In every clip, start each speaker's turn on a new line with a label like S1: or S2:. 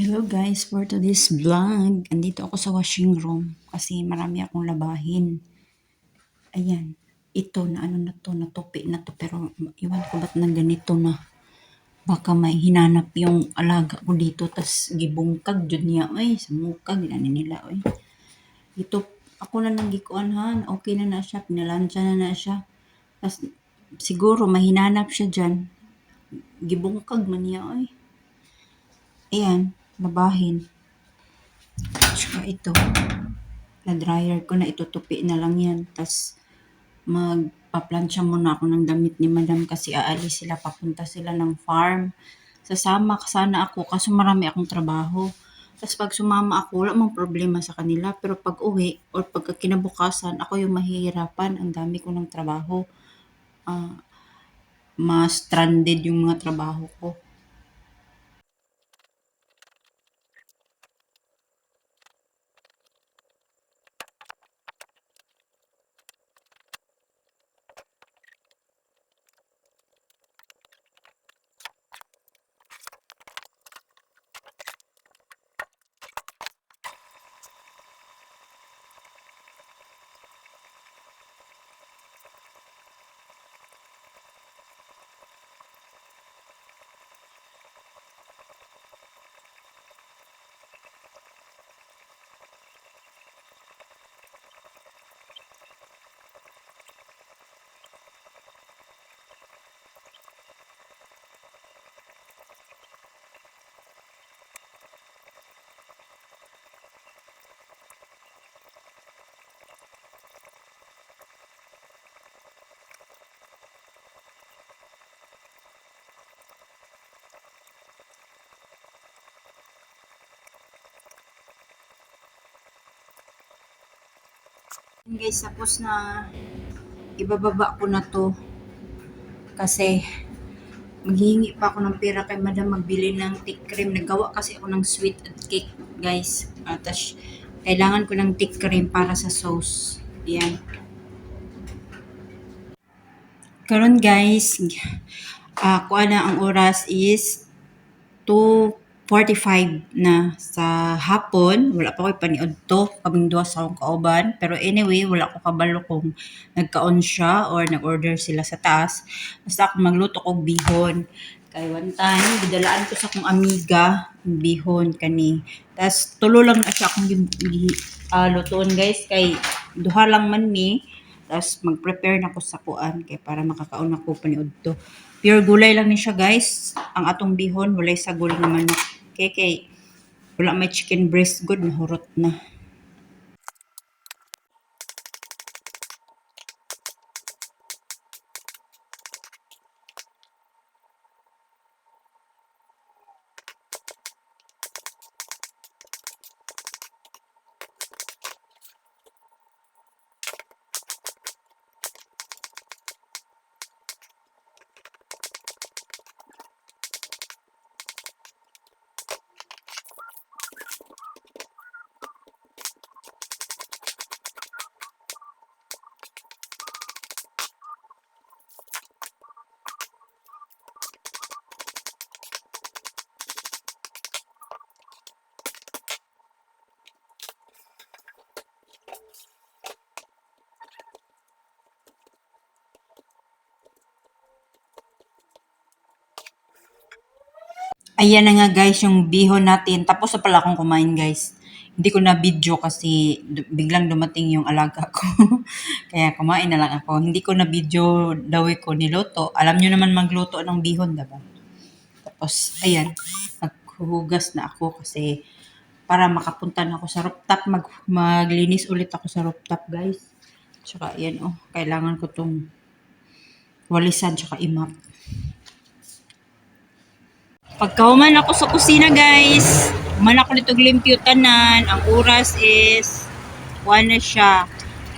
S1: Hello guys, for today's vlog, andito ako sa washing room kasi marami akong labahin. Ayan, ito na ano na to, natupi na to pero iwan ko ba't na ganito na. Baka may hinanap yung alaga ko dito tas gibungkag jud niya oy, sa mukag na nila oy. Ito ako na nang gikuanhan, okay na na siya, pinalansya na na siya. Tas siguro may hinanap siya diyan. Gibungkag man niya oy. Ayan, labahin. Tsaka ito, na-dryer ko na itutupi na lang yan. Tapos, magpaplansya muna ako ng damit ni madam kasi aalis sila, papunta sila ng farm. Sasama sana ako kaso marami akong trabaho. Tapos pag sumama ako, wala mang problema sa kanila. Pero pag uwi or pag kinabukasan, ako yung mahihirapan. Ang dami ko ng trabaho. Ah, mas stranded yung mga trabaho ko. Guys, tapos na ibababa ko na to kasi maghihingi pa ako ng pera kay madam magbili ng thick cream. Nagawa kasi ako ng sweet cake guys. Uh, tas, kailangan ko ng thick cream para sa sauce. Yan. Karon guys, uh, kuha na ang oras is 2.45 na sa hapon. Wala pa ko ipaniod to. Kaming duwa sa akong kauban. Pero anyway, wala ko kabalo kung nagka-on siya or nag-order sila sa taas. Basta ako magluto kog bihon. Kay one time, gidalaan ko sa akong amiga bihon kani. Tas tulo lang na siya akong gi- ah, lutuon guys. Kay duha lang man mi. Tapos mag-prepare na ko sa kuan kay para makakaon ako paniud to. Pure gulay lang ni siya guys. Ang atong bihon, walay sagol na manok. Kay kay wala may chicken breast good mahurot na. Ayan na nga guys yung bihon natin. Tapos na pala akong kumain guys. Hindi ko na video kasi biglang dumating yung alaga ko. Kaya kumain na lang ako. Hindi ko na video daw ko niluto. Alam nyo naman magluto ng bihon, diba? Tapos, ayan. Maghuhugas na ako kasi para makapunta na ako sa rooftop. Mag, maglinis ulit ako sa rooftop guys. Tsaka, ayan oh. Kailangan ko tong walisan tsaka imap. Pagkahuman ako sa kusina guys, human ako nito limpyo tanan. Ang oras is, kuha na siya,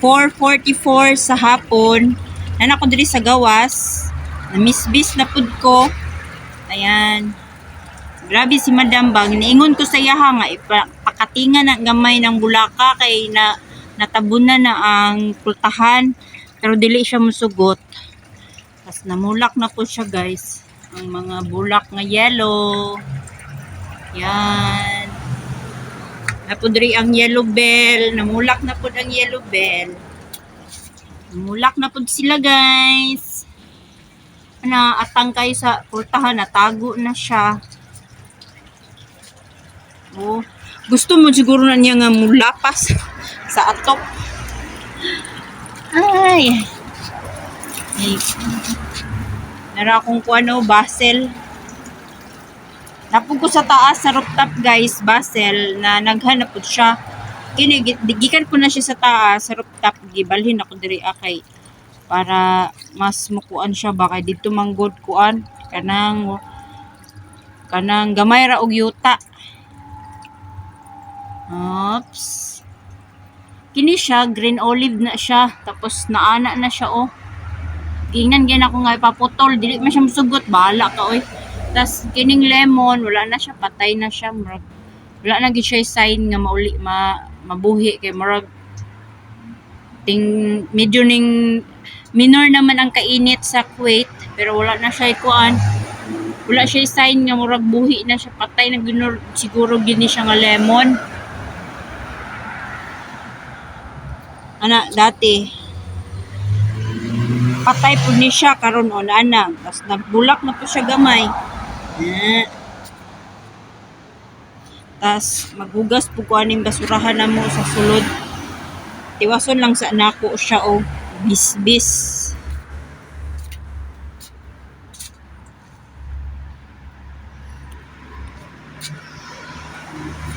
S1: 4.44 sa hapon. Nan ako diri sa gawas. Namisbis na pud ko. Ayan. Grabe si Madam Bang. Niingon ko sa yaha nga, ipakatingan na gamay ng bulaka kay na natabunan na ang pultahan. Pero dili siya musugot. Tapos namulak na po siya guys ang mga bulak nga yellow. Yan. Napudri ang yellow bell. Namulak na pud ang yellow bell. Namulak na pud sila guys. Na atang kayo sa pultahan. Natago na siya. Oh. Gusto mo siguro na niya nga mulapas sa atop. Ay. Ay. Nara akong kuano, Basel. Napog ko sa taas sa rooftop guys, Basel, na naghanap po siya. Kini, gi- gikan ko na siya sa taas, sa rooftop, gibalhin ako diri akay para mas mukuan siya ba kay dito manggod kuan kanang kanang gamay ra og yuta. Oops. Kini siya, green olive na siya. Tapos naana na siya oh. Tingnan gyan ako nga ipaputol. Dili man siya musugot. Bahala ka oy. Tapos kining lemon, wala na siya. Patay na siya. Murag, wala na gid siya sign nga mauli, ma, mabuhi. Kay murag, ting, medyo ning, minor naman ang kainit sa Kuwait. Pero wala na siya ikuan. Wala siya sign nga murag buhi na siya. Patay na ginur, siguro gini siya nga lemon. ana dati patay po ni siya karon on ana tas nagbulak na po siya gamay. Eh. tas maghugas po ko aning basurahan na mo sa sulod. Tiwason lang sa nako siya o. Bisbis.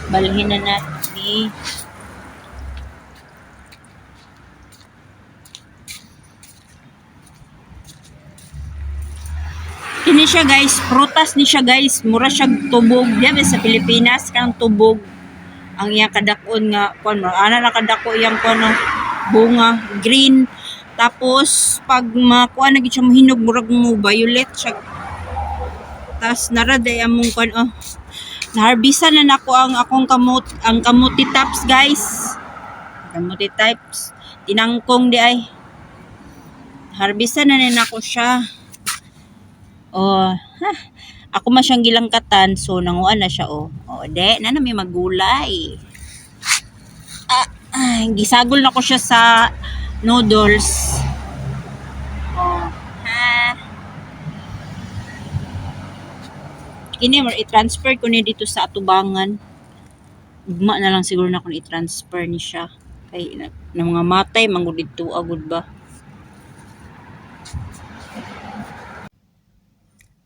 S1: Balhin na natin siya guys, prutas ni siya guys, mura siya tubog. Diyan sa Pilipinas kang tubog. Ang iyang kadakon nga kon ana na kadako iyang kono bunga green. Tapos pag makuha na gid siya mahinog murag mo violet siya. Tas naraday among kon oh. Naharbisan na nako ang akong kamot ang kamuti tops guys. Kamuti types. Tinangkong di ay. Harbisan na na nako siya. Oh, ha. Ako man siyang gilangkatan, so nanguan na siya, oh. Oh, de, na na may magulay. Ah, ay, gisagol na ko siya sa noodles. Oh, ha. Kini, mo i-transfer ko ni dito sa atubangan. Ugma na lang siguro na kung i-transfer ni siya. Kay, na, na mga matay, manggod dito, agud ba?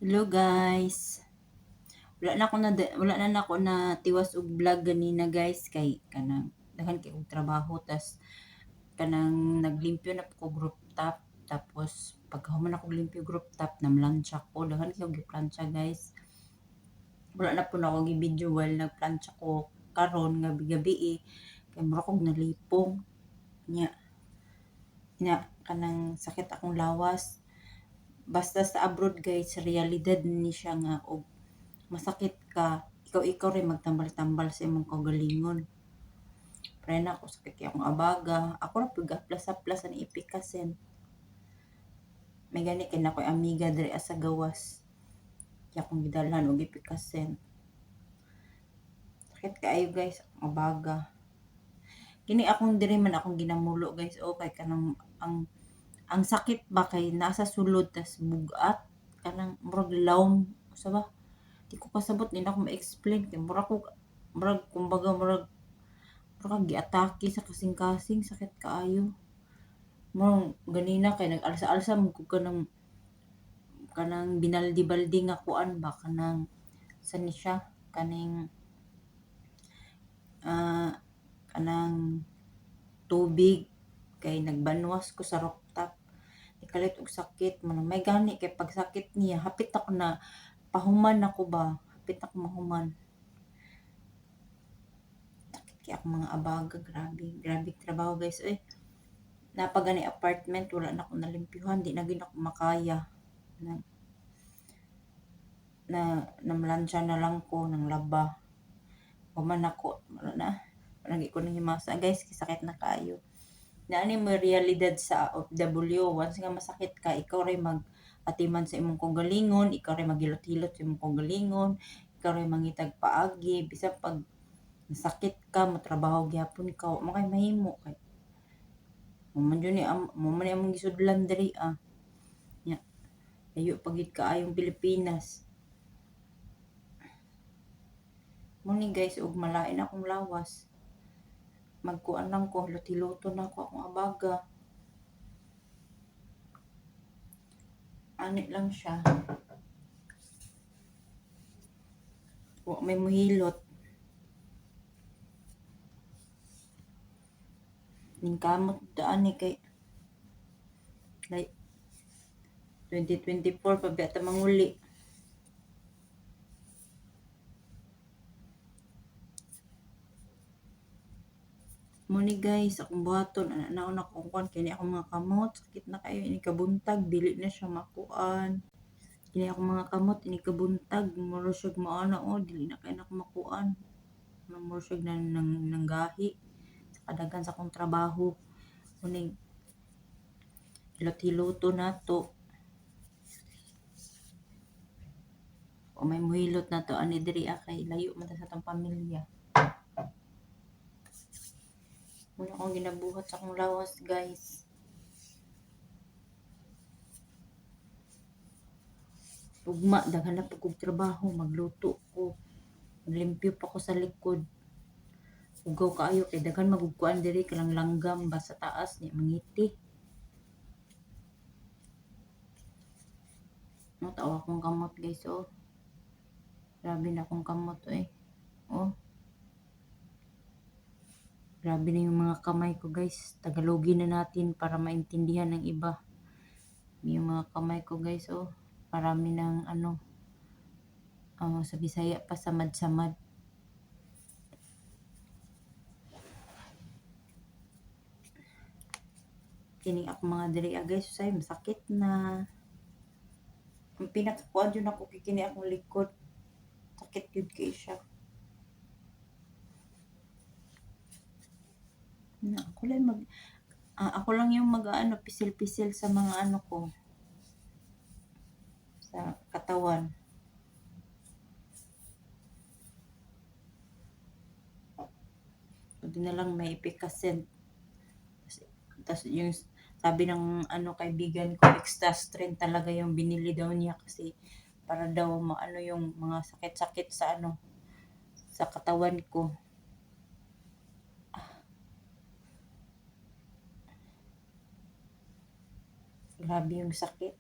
S1: Hello guys. Wala na ako na wala na ako na tiwas og vlog ganina guys kay kanang daghan kay og trabaho tas kanang naglimpyo na ko group top tapos pagkahuman ako limpyo group top namlansya ko daghan kay og giplansya guys. Wala na po na ako gi-video while nagplansya ko karon nga gabi eh. kay mura kog nalipong nya nya kanang sakit akong lawas basta sa abroad guys realidad ni siya nga og masakit ka ikaw ikaw rin magtambal-tambal sa imong kagalingon pre na ako sakit kay akong abaga. Ako ra pud plus plus ani ipikasen may gani kay nakoy amiga diri sa gawas. Kaya akong gidalhan og ipikasen sakit kaayo guys ang abaga. Kini akong diri man akong ginamulo guys. Okay kanang ang ang sakit ba kay nasa sulod tas bugat? Kanang murag lawm sa ba? Di ko kasabot din ako ma-explain. Kay murag ko murag kumbaga murag murag giatake sa kasing-kasing sakit kaayo. Murag ganina kay nag-alsa-alsa mo ko kanang kanang binaldi-baldi nga kuan ba kanang sa ni siya? Kaning ah kanang tubig. Kay nagbanwas ko sa rooftop ikalit og sakit. Man may gani kay pag sakit niya. Hapit ako na pahuman ako ba? Hapit ako mahuman. Sakit kay ako mga abaga grabe. Grabe trabaho guys. Eh napagani apartment wala na ako nalimpyuhan di na gid ako makaya. Na na namlansya na lang ko ng laba. Human ako wala na. Lagi ko nang himasa. Guys sakit na kayo na ani mo realidad sa OFW once nga masakit ka ikaw ray mag atiman sa imong kagalingon ikaw ray magilot-hilot sa imong kagalingon ikaw ray mangitag paagi bisan pag Sakit ka, matrabaho gyapon ka, man kay mahimo kay. Mo man ni am mo man among gisudlan diri ah. Nya. Layo pagid kaayong Pilipinas. Mo ni guys ug malain akong lawas. Magkuan lang ko, luti-luto na ko akong abaga. Ani lang siya. Wa may muhilot. Ning kamot daan ni kay like 2024 pa bata manguli. Mo ni guys, akong buhaton, ana naon akong kuan kini akong mga kamot, sakit na kayo. Ini kabuntag, dili na siya makuan. Kini akong mga kamot. Ini kabuntag, muro siya maana. O dili na kay na makuan. Muro siya nang, nang, nanggahi. Sa kadaghan sa akong trabaho. Kuning hilot-hiloto na to. O may muhilot na to. Ani diri ah, kay layo man ta sa tong pamilya. Muna akong ginabuhat sa akong lawas guys. Ugma, daghan na kog trabaho, magluto ko. Maglimpyo pa ko sa likod. Ugaw kaayo kay daghan magugkuan diri kalang langgam ba sa taas ni mangiti. No, tawa akong kamot guys oh. Grabe na akong kamot eh. Oh. Grabe na yung mga kamay ko guys. Tagalogin na natin para maintindihan ng iba. Yung mga kamay ko guys oh. Parami ng ano. ah, sa Bisaya pa samad-samad. Kini ako mga diri ah, guys. Say, masakit na. Ang pinakakuan yun ako kikini akong likod. Sakit yun kay siya. Na, ako lang mag ah, ako lang yung mag ano pisil-pisil sa mga ano ko sa katawan. Buti na lang may epicacent. Tapos yung sabi ng ano kaibigan ko, extra strength talaga yung binili daw niya kasi para daw maano yung mga sakit-sakit sa ano sa katawan ko. Grabe yung sakit.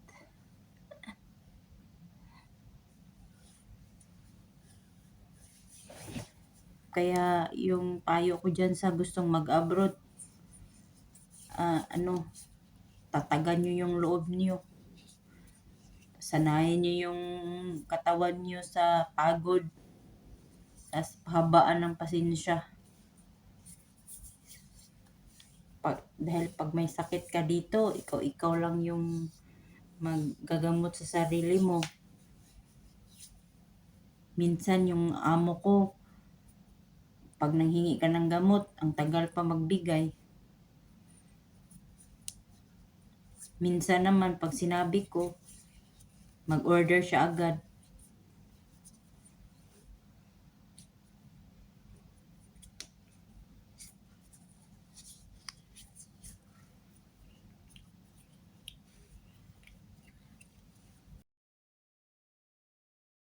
S1: Kaya yung payo ko dyan sa gustong mag-abroad, ah, ano, tatagan nyo yung loob nyo. Sanayin nyo yung katawan nyo sa pagod, sa habaan ng pasensya. Pag, dahil pag may sakit ka dito, ikaw, ikaw lang yung maggagamot sa sarili mo. Minsan yung amo ko, pag nanghingi ka ng gamot, ang tagal pa magbigay. Minsan naman, pag sinabi ko, mag-order siya agad.